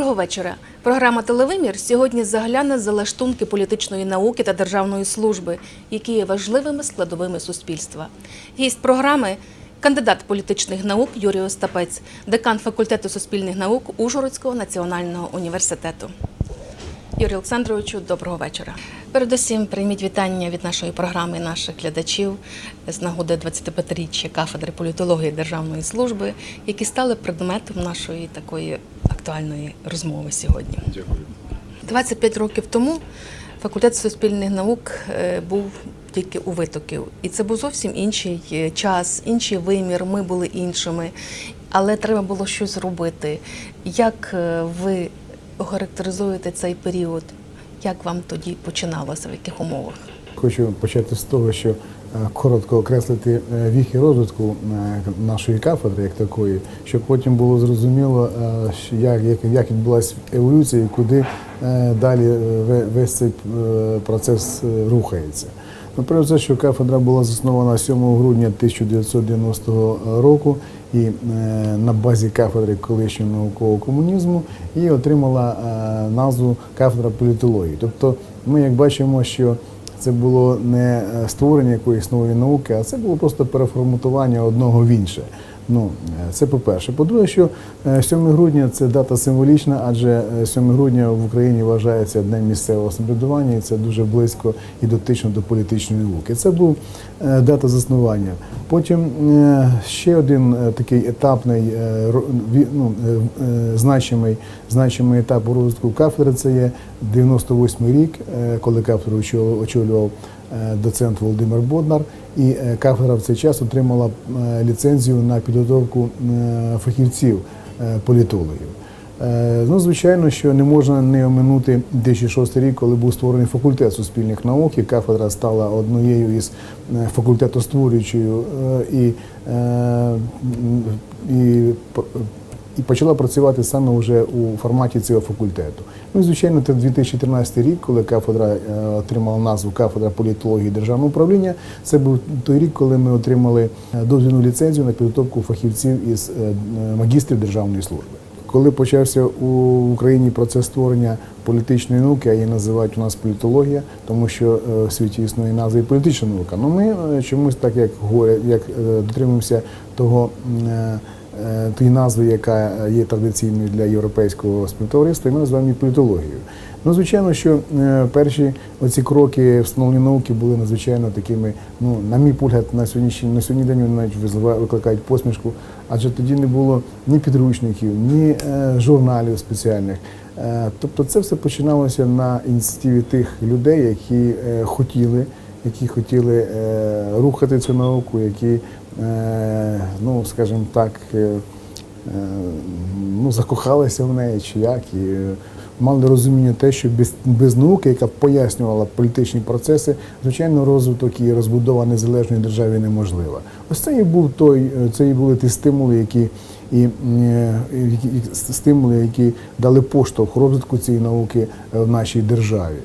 Доброго вечора. Програма Телевимір сьогодні загляне за лаштунки політичної науки та державної служби, які є важливими складовими суспільства. Гість програми кандидат політичних наук Юрій Остапець, декан факультету суспільних наук Ужгородського національного університету. Юрію Олександровичу, доброго вечора. Передусім, прийміть вітання від нашої програми наших глядачів з нагоди 25-річчя кафедри політології державної служби, які стали предметом нашої такої актуальної розмови сьогодні. Дякую. 25 років тому факультет суспільних наук е, був тільки у витоків. І це був зовсім інший е, час, інший вимір. Ми були іншими. Але треба було щось робити. Як е, ви охарактеризуєте цей період? Як вам тоді починалося, в яких умовах? Хочу почати з того, що коротко окреслити е, віхи розвитку е, нашої кафедри як такої, щоб потім було зрозуміло, е, як, як, відбулася еволюція і куди е, далі е, весь цей е, процес е, рухається. За все, що кафедра була заснована 7 грудня 1990 року і е, на базі кафедри колишнього наукового комунізму і отримала е, назву кафедра політології. Тобто ми як бачимо, що це було не е, створення якоїсь нової науки, а це було просто переформатування одного в інше. Ну, е, це по-перше. По-друге, що е, 7 грудня це дата символічна, адже е, 7 грудня в Україні вважається днем місцевого самоврядування, і це дуже близько і дотично до політичної науки. Це був е, дата заснування. Потім е, ще один е, такий етапний, е, ну, е, е, значимий, значимий етап у розвитку кафедри це є 98 рік, е, коли кафедру очолював- е, доцент Володимир Боднар, і е, кафедра в цей час отримала е, ліцензію на підготовку е, фахівців е, політологів. Е, Ну, звичайно, що не можна не оминути 2006 рік, коли був створений факультет суспільних наук, і кафедра стала однією із е, факультетостворюючою е, і, е, і, і почала працювати саме вже у форматі цього факультету. Ну, і, звичайно, це 2013 рік, коли кафедра е, отримала назву кафедра політології державного управління. Це був той рік, коли ми отримали е, дозвільну ліцензію на підготовку фахівців із е, магістрів державної служби. Коли почався у Україні процес створення політичної науки, а її називають у нас політологія, тому що в світі існує назва і політична наука. Ну ми чомусь так як говорять, як дотримуємося того. Е, Тієї назви, яка є традиційною для європейського співтовариства, і ми називаємо її політологією. Ну, звичайно, що е, перші оці кроки встановлення науки були надзвичайно такими, ну, на мій погляд, на сьогоднішній на сьогодні день вони навіть викликають посмішку, адже тоді не було ні підручників, ні е, журналів спеціальних. Тобто це все починалося на ініціативі тих людей, які хотіли, які хотіли рухати цю науку, які, ну, скажімо так, е, е, ну, закохалися в неї чи як. І, е, Мали розуміння те, що без, без науки, яка пояснювала політичні процеси, звичайно, розвиток і розбудова незалежної держави неможлива. Ось це і був той, е, це і були ті стимули, які і, е, які, і стимули, які дали поштовх розвитку цієї науки е, в нашій державі.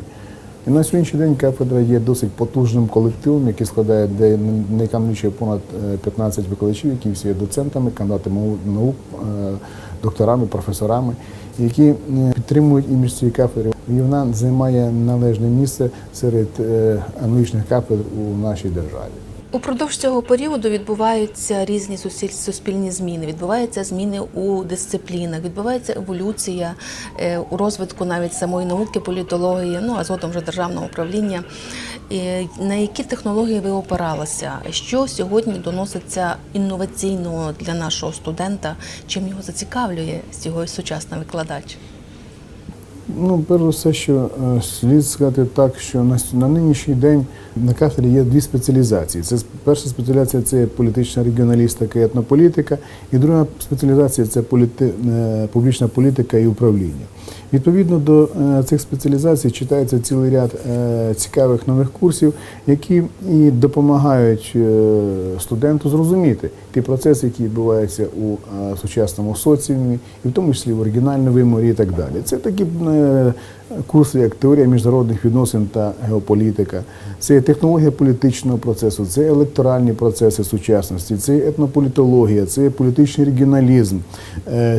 І на сьогоднішній день кафедра є досить потужним колективом, який складає де налічує понад е, 15 викладачів, які всі є доцентами, кандидатами наук, е, докторами, професорами, які е, підтримують імідж цієї кафедри. І вона займає належне місце серед е, аналогічних кафедр у нашій державі. Упродовж цього періоду відбуваються різні суспільні зміни, відбуваються зміни у дисциплінах, відбувається еволюція е, у розвитку навіть самої науки, політології, ну а згодом вже державного управління. На які технології ви опиралися? Що сьогодні доноситься інноваційного для нашого студента? Чим його зацікавлює його сучасний викладач? Ну, перш за все, що е, слід сказати так, що на, на нинішній день на кафедрі є дві спеціалізації. Це перша спеціалізація це політична регіоналістика і етнополітика, і друга спеціалізація це політи, е, публічна політика і управління. Відповідно до е, цих спеціалізацій читається цілий ряд е, цікавих нових курсів, які і допомагають е, студенту зрозуміти ті процеси, які відбуваються у сучасному соціумі, і в тому числі в оригінальному виморі і так далі. Це такі курси як теорія міжнародних відносин та геополітика, це технологія політичного процесу, це електоральні процеси сучасності, це етнополітологія, це політичний регіоналізм,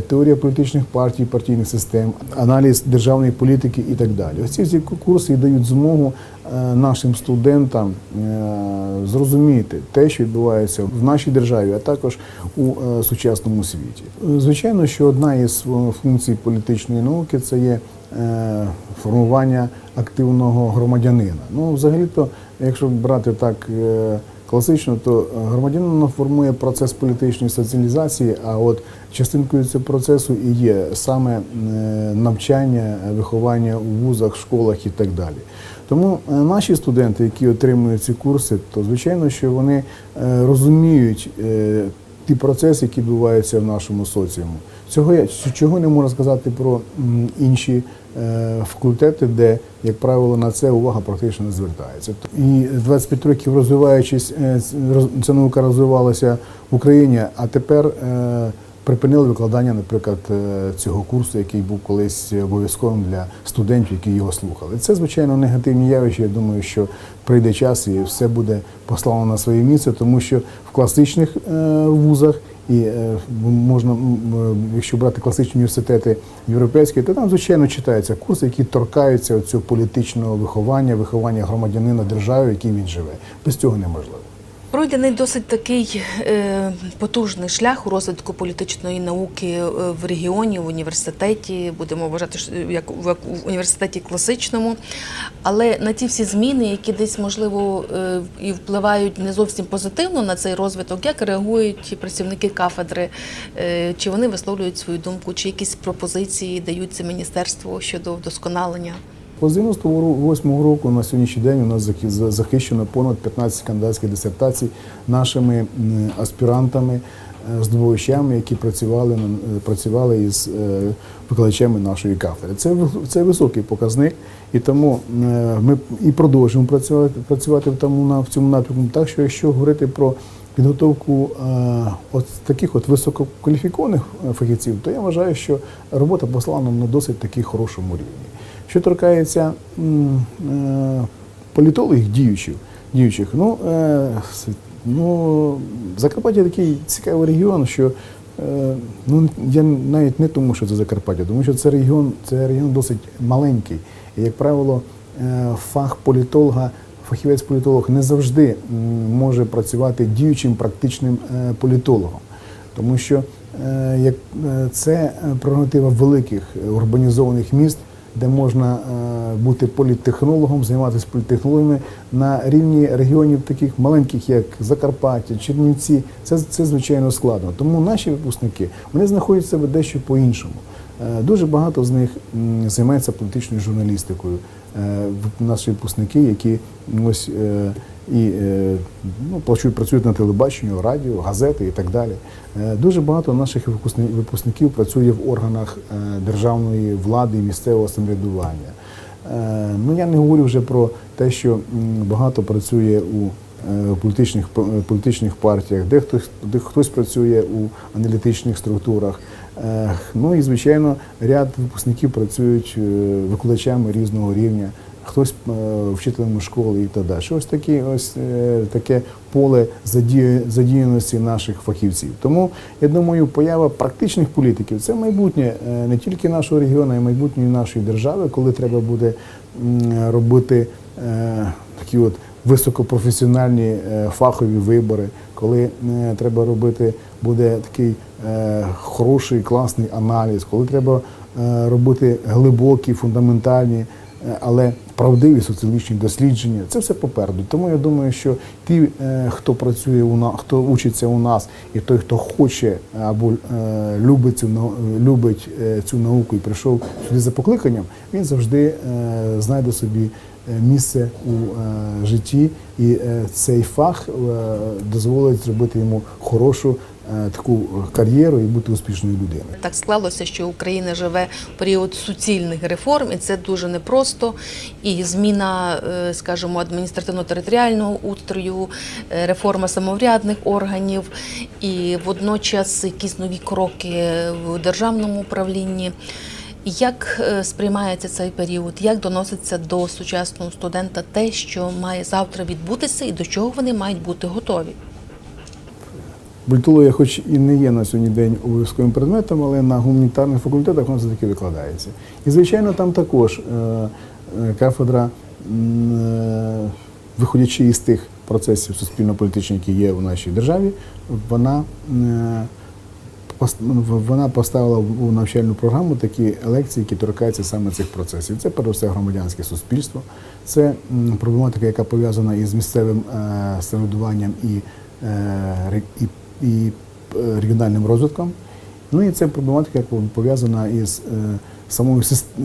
теорія політичних партій, партійних систем, аналіз державної політики і так далі. Ось ці всі курси дають змогу е, нашим студентам е, зрозуміти те, що відбувається в нашій державі, а також у е, сучасному світі. Звичайно, що одна із функцій політичної науки це є формування активного громадянина. Ну, взагалі-то, якщо брати так класично, то громадянин формує процес політичної соціалізації, а от частинкою цього процесу і є саме е, навчання, виховання у вузах, школах і так далі. Тому е, наші студенти, які отримують ці курси, то звичайно, що вони е, розуміють е, ті процеси, які відбуваються в нашому соціуму. Цього я чого не можу сказати про інші е, факультети, де, як правило, на це увага практично не звертається. І 25 років розвиваючись, е, ця наука розвивалася в Україні, а тепер е, припинили викладання, наприклад, цього курсу, який був колись обов'язковим для студентів, які його слухали. Це звичайно негативні явища. Я думаю, що прийде час і все буде послано на своє місце, тому що в класичних вузах і е, можна, е, якщо брати класичні університети європейські, то там звичайно читаються курси, які торкаються цього політичного виховання, виховання громадянина держави, в якій він живе. Без цього неможливо. Пройдений досить такий е, потужний шлях у розвитку політичної науки е, в регіоні, в університеті. Будемо вважати, як в університеті класичному. Але на ті всі зміни, які десь можливо е, і впливають не зовсім позитивно на цей розвиток, як реагують працівники кафедри, чи вони висловлюють свою думку, чи якісь пропозиції даються міністерству щодо вдосконалення? По 98 року на сьогоднішній день у нас захи- захищено понад 15 кандидатських дисертацій нашими аспірантами, е, здобувачами, які працювали е, працювали із е, викладачами нашої кафедри. Це це високий показник, і тому ми і продовжуємо працювати працювати в тому в цьому напрямку. Так що, якщо говорити про підготовку от таких от висококваліфікованих фахівців, то я вважаю, що робота послана на досить таки хорошому рівні. Що торкається е, політологів діючих, діючих ну, е, ну, Закарпаття такий цікавий регіон, що е, ну, я навіть не тому, що це Закарпаття, тому що це регіон, це регіон досить маленький. І, як правило, фах політолога, фахівець-політолог не завжди може працювати діючим практичним політологом. Тому що це прерогатива великих урбанізованих міст, де можна е, бути політтехнологом, займатися політтехнологіями на рівні регіонів таких маленьких, як Закарпаття, Чернівці, це, це звичайно складно. Тому наші випускники вони знаходять себе дещо по-іншому. Е, Дуже багато з них займається політичною журналістикою. Е, Наші випускники, які ось і е, ну, працюють, на телебаченні, радіо, газети і так далі. Е, Дуже багато наших випускників працює в органах е, державної влади і місцевого самоврядування. Ну я не говорю вже про те, що багато працює у політичних політичних партіях, де хтось де хтось працює у аналітичних структурах. Ну і звичайно, ряд випускників працюють викладачами різного рівня. Хтось е, вчителем школи і так далі. Ось такі, ось е, таке поле задіяності наших фахівців. Тому я думаю, поява практичних політиків це майбутнє е, не тільки нашого регіону, а й майбутнє нашої держави, коли треба буде робити такі от високопрофесіональні фахові вибори, коли треба робити буде такий хороший, класний аналіз, коли треба робити глибокі, фундаментальні, але правдиві соціологічні дослідження. Це все попереду. Тому я думаю, що ті, е, хто працює у нас, хто учиться у нас, і той, хто хоче або е, любить цю любить е, цю науку і прийшов сюди за покликанням, він завжди е, знайде собі е, місце у е, житті, і е, цей фах е, дозволить зробити йому хорошу е, таку кар'єру і бути успішною людиною. Так склалося, що Україна живе в період суцільних реформ, і це дуже непросто. І зміна, е, скажімо, адміністративно-територіального устрою, е, реформа самоврядних органів, і водночас якісь нові кроки в державному управлінні. Як е, сприймається цей період? Як доноситься до сучасного студента те, що має завтра відбутися, і до чого вони мають бути готові? Політологія, хоч і не є на сьогодні день обов'язковим предметом, але на гуманітарних факультетах вона все-таки викладається. І, звичайно, там також е, е, кафедра, е, виходячи із тих процесів суспільно-політичних, які є у нашій державі, вона, е, вона поставила у навчальну програму такі лекції, які торкаються саме цих процесів. Це перш все громадянське суспільство, це проблематика, яка пов'язана із місцевим самоврядуванням і, і, і е, регіональним розвитком. Ну і це проблематика, яка пов'язана із е, самою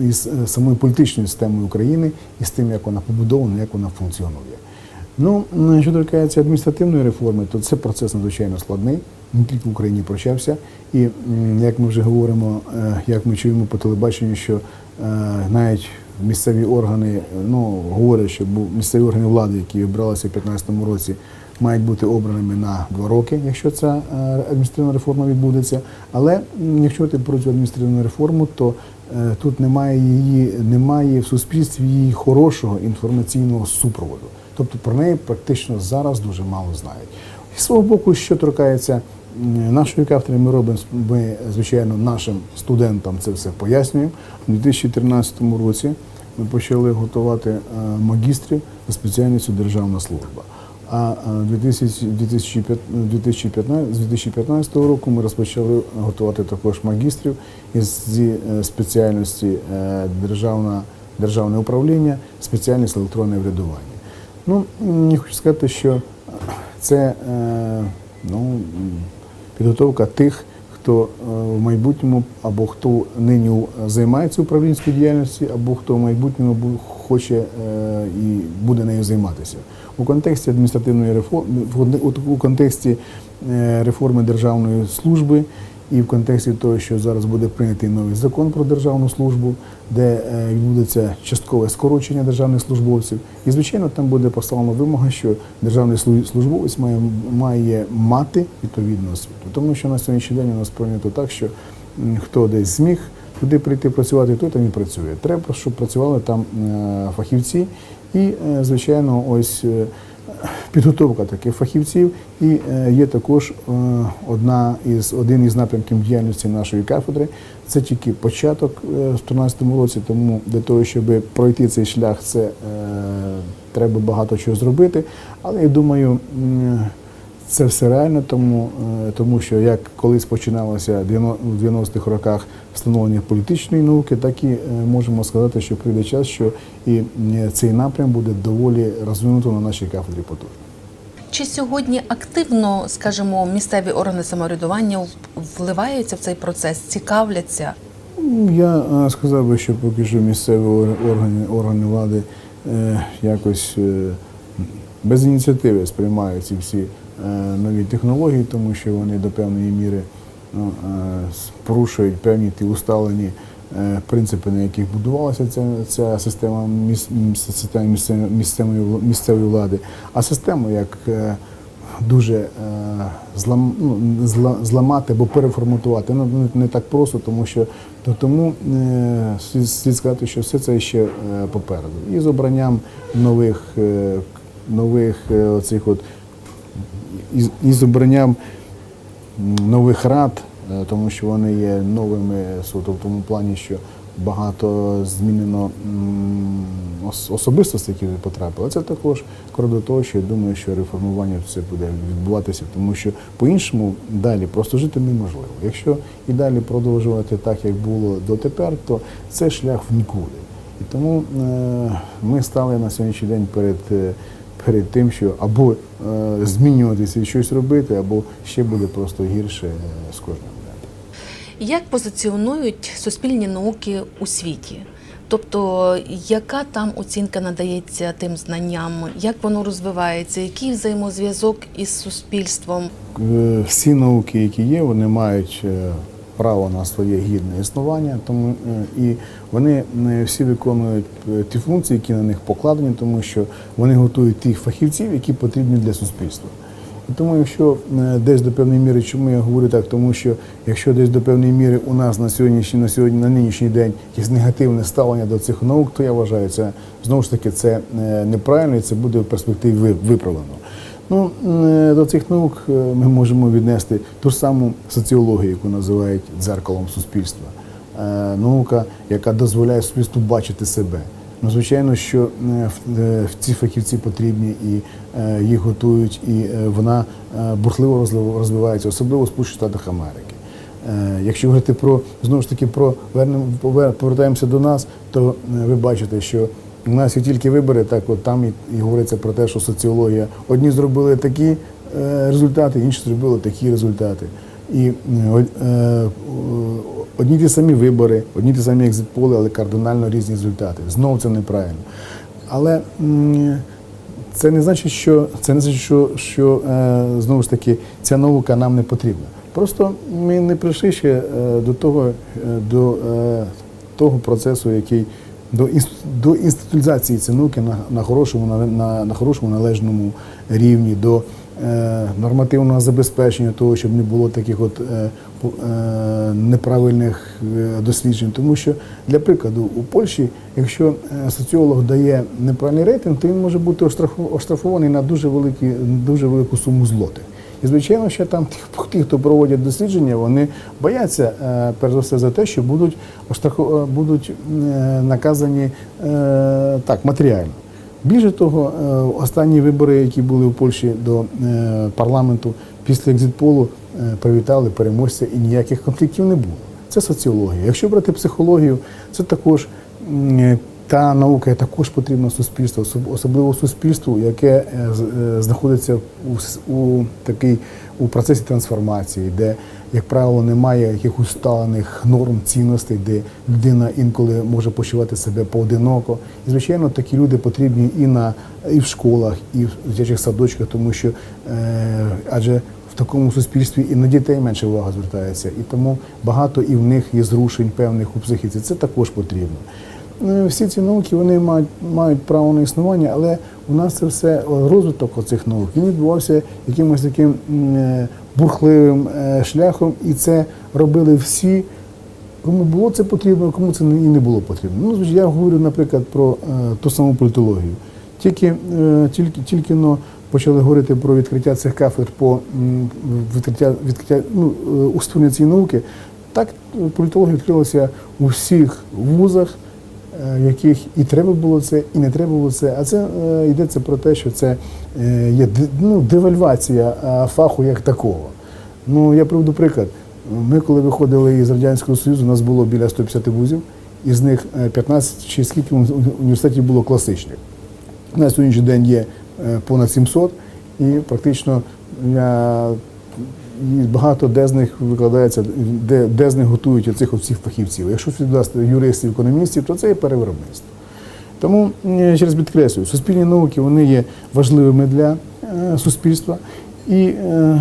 із е, самою політичною системою України і з тим, як вона побудована, як вона функціонує. Ну, що торкається адміністративної реформи, то це процес надзвичайно складний, не тільки в Україні почався. І як ми вже говоримо, як ми чуємо по телебаченню, що навіть місцеві органи, ну говорять, що місцеві органи влади, які обралися в 2015 році, мають бути обраними на два роки, якщо ця е, адміністративна реформа відбудеться. Але якщо ти про цю адміністративну реформу, то е, тут немає її, немає в суспільстві її хорошого інформаційного супроводу. Тобто про неї практично зараз дуже мало знають. З свого боку, що торкається нашої кафедри, ми робимо ми, звичайно, нашим студентам це все пояснюємо. У 2013 році ми почали готувати е, магістрів за спеціальністю державна служба. А е, 2000 2005 2015 з 2015 року ми розпочали готувати також магістрів із е, спеціальності е, державна, державне управління, спеціальність електронне врядування. Ну, я хочу сказати, що це е, ну, підготовка тих, хто е, в майбутньому або хто нині займається управлінською діяльністю, або хто в майбутньому бу- хоче е, і буде нею займатися. У контексті адміністративної реформи, у контексті е, реформи державної служби і в контексті того, що зараз буде прийнятий новий закон про державну службу, де е, відбудеться часткове скорочення державних службовців. І, звичайно, там буде поставлена вимога, що державний слу- службовець має, має мати відповідну освіту. Тому що на сьогоднішній день у нас прийнято так, що хто десь зміг туди прийти працювати, той там і працює. Треба, щоб працювали там е, фахівці, і, е, звичайно, ось. Підготовка таких фахівців і е, є також е, одна із один із напрямків діяльності нашої кафедри. Це тільки початок е, в 2013 році. Тому для того, щоб пройти цей шлях, це треба багато чого зробити. Але я думаю, це все реально, тому, е, тому що як колись починалося в 90-х роках встановлення політичної науки, так і е, можемо сказати, що прийде час, що і цей напрям буде доволі розвинуто на нашій кафедрі потужно. Чи сьогодні активно, скажімо, місцеві органи самоврядування вливаються в цей процес, цікавляться? Ну, Я е, сказав би, що поки що місцеві ор- органи, органи влади е, якось е, без ініціативи сприймають ці всі е, нові технології, тому що вони до певної міри ну, е, порушують певні ті усталені е, принципи, на яких будувалася ця, ця система, система місцевої, місцевої, влади, а систему як е, дуже е, злам, ну, зла, зламати або переформатувати. Ну, не- так просто, тому що то тому е, слід, слід сказати, що все це ще е, попереду. І з обранням нових, е, нових е, оцих от і, з- обранням нових рад, е, тому що вони є новими суто в тому плані, що багато змінено особистостей, які потрапили. Це також крок до того, що я думаю, що реформування це буде відбуватися, тому що по-іншому далі просто жити неможливо. Якщо і далі продовжувати так, як було дотепер, то це шлях в нікуди. І тому е, ми стали на сьогоднішній день перед, е, перед тим, що або е, змінюватися і щось робити, або ще буде просто гірше е, з кожним днем. Як позиціонують суспільні науки у світі? Тобто, яка там оцінка надається тим знанням, як воно розвивається, який взаємозв'язок із суспільством? Е, Всі науки, які є, вони мають право на своє гідне існування, тому е, і вони е, всі виконують е, ті функції, які на них покладені, тому що вони готують тих фахівців, які потрібні для суспільства. Тому якщо е, десь до певної міри, чому я говорю так, тому що якщо десь до певної міри у нас на сьогоднішній на сьогодні на нинішній день якесь негативне ставлення до цих наук, то я вважаю, це знову ж таки це неправильно і це буде в перспективі виправлено. Ну, е, до цих наук е, ми можемо віднести ту ж саму соціологію, яку називають дзеркалом суспільства. Е, Наука, яка дозволяє суспільству бачити себе. Ну, звичайно, що в- ці фахівці потрібні і їх готують, і вона бурхливо розвивається, особливо в Сполучених Штатах Америки. Якщо говорити про знову ж таки про повертаємося до нас, то ви бачите, що у нас є тільки вибори, так от там і, і говориться про те, що соціологія одні зробили такі е, результати, інші зробили такі результати. І е, е, одні ті самі вибори, одні ті самі екзитполи, але кардинально різні результати. Знову це неправильно. Але це не значить, що це не значить, що, що е, знову ж таки ця наука нам не потрібна. Просто ми не прийшли ще е, до того, е, до е, того процесу, який до, до інституалізації цієї науки на, на, хорошому, на, на, на хорошому належному рівні, до е, нормативного забезпечення того, щоб не було таких от е, е, неправильних е, досліджень. Тому що, для прикладу, у Польщі, якщо е, соціолог дає неправильний рейтинг, то він може бути оштрафований на дуже, великі, дуже велику суму злотих. І звичайно, що там ті, хто проводять дослідження, вони бояться е, перш за все за те, що будуть е, будуть е, наказані так матеріально. Більше того, останні вибори, які були в Польщі до парламенту, після екзитполу привітали переможця і ніяких конфліктів не було. Це соціологія. Якщо брати психологію, це також та наука, яка також потрібна суспільству, особ- особливо суспільству, яке е, е, знаходиться у, у такий у процесі трансформації, де, як правило, немає якихось усталених норм, цінностей, де людина інколи може почувати себе поодиноко. І звичайно, такі люди потрібні і на і в школах, і в дитячих садочках, тому що е, адже в такому суспільстві і на дітей менше увага звертається, і тому багато і в них є зрушень певних у психіці. Це також потрібно. Ну, Всі ці науки вони мають, мають право на існування, але у нас це все розвиток оцих наук. Він відбувався якимось таким е, бурхливим е, шляхом, і це робили всі, кому було це потрібно, кому це і не було потрібно. Ну, я говорю, наприклад, про е, ту саму політологію. Тільки, е, тільки, тільки но почали говорити про відкриття цих кафедр по відкриття, відкриття ну, е, у створення цієї науки, так е, політологія відкрилася у всіх вузах, е, яких і треба було це, і не треба було це. А це е, йдеться про те, що це е, є ну, девальвація фаху як такого. Ну, я приведу приклад. Ми, коли виходили із Радянського Союзу, у нас було біля 150 вузів, із них е, 15 чи скільки університетів було класичних. На сьогоднішній день є понад 700, і практично я, багато де з них викладається, де, де з них готують оцих всіх фахівців. Якщо віддасти юристів, економістів, то це є перевиробництво. Тому е, ще раз підкреслюю, суспільні науки вони є важливими для е, суспільства, і е,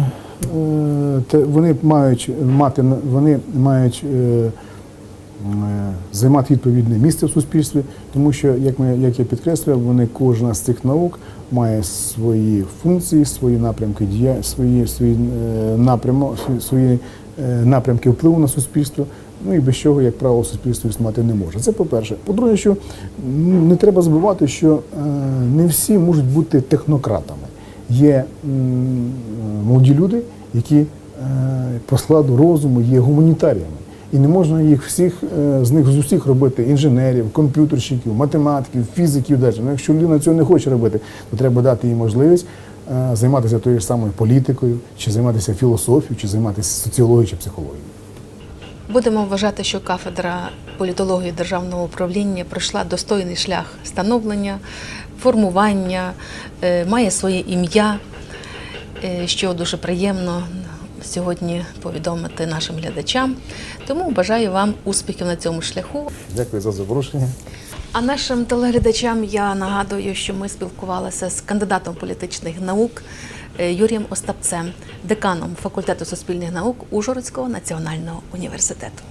е, вони мають мати вони мають займати відповідне місце в суспільстві, тому що, як ми як я підкреслював, вони кожна з цих наук має свої функції, свої напрямки дія, свої свої е, напрямо, свої- е, напрямки впливу на суспільство. Ну і без чого, як правило, суспільство існувати не може. Це по-перше. По-друге, що не треба забувати, що е, не всі можуть бути технократами. Є молоді люди, які е, по складу розуму є гуманітаріями. І не можна їх всіх е, з них з усіх робити інженерів, комп'ютерщиків, математиків, фізиків. Далі. Ну, якщо людина цього не хоче робити, то треба дати їй можливість е, займатися тою ж самою політикою, чи займатися філософією, чи займатися соціологією чи психологією. Будемо вважати, що кафедра політології державного управління пройшла достойний шлях становлення, формування, е, має своє ім'я, що дуже приємно сьогодні повідомити нашим глядачам. Тому бажаю вам успіхів на цьому шляху. Дякую за запрошення. А нашим телеглядачам я нагадую, що ми спілкувалися з кандидатом політичних наук е, Юрієм Остапцем, деканом факультету суспільних наук Ужгородського національного університету.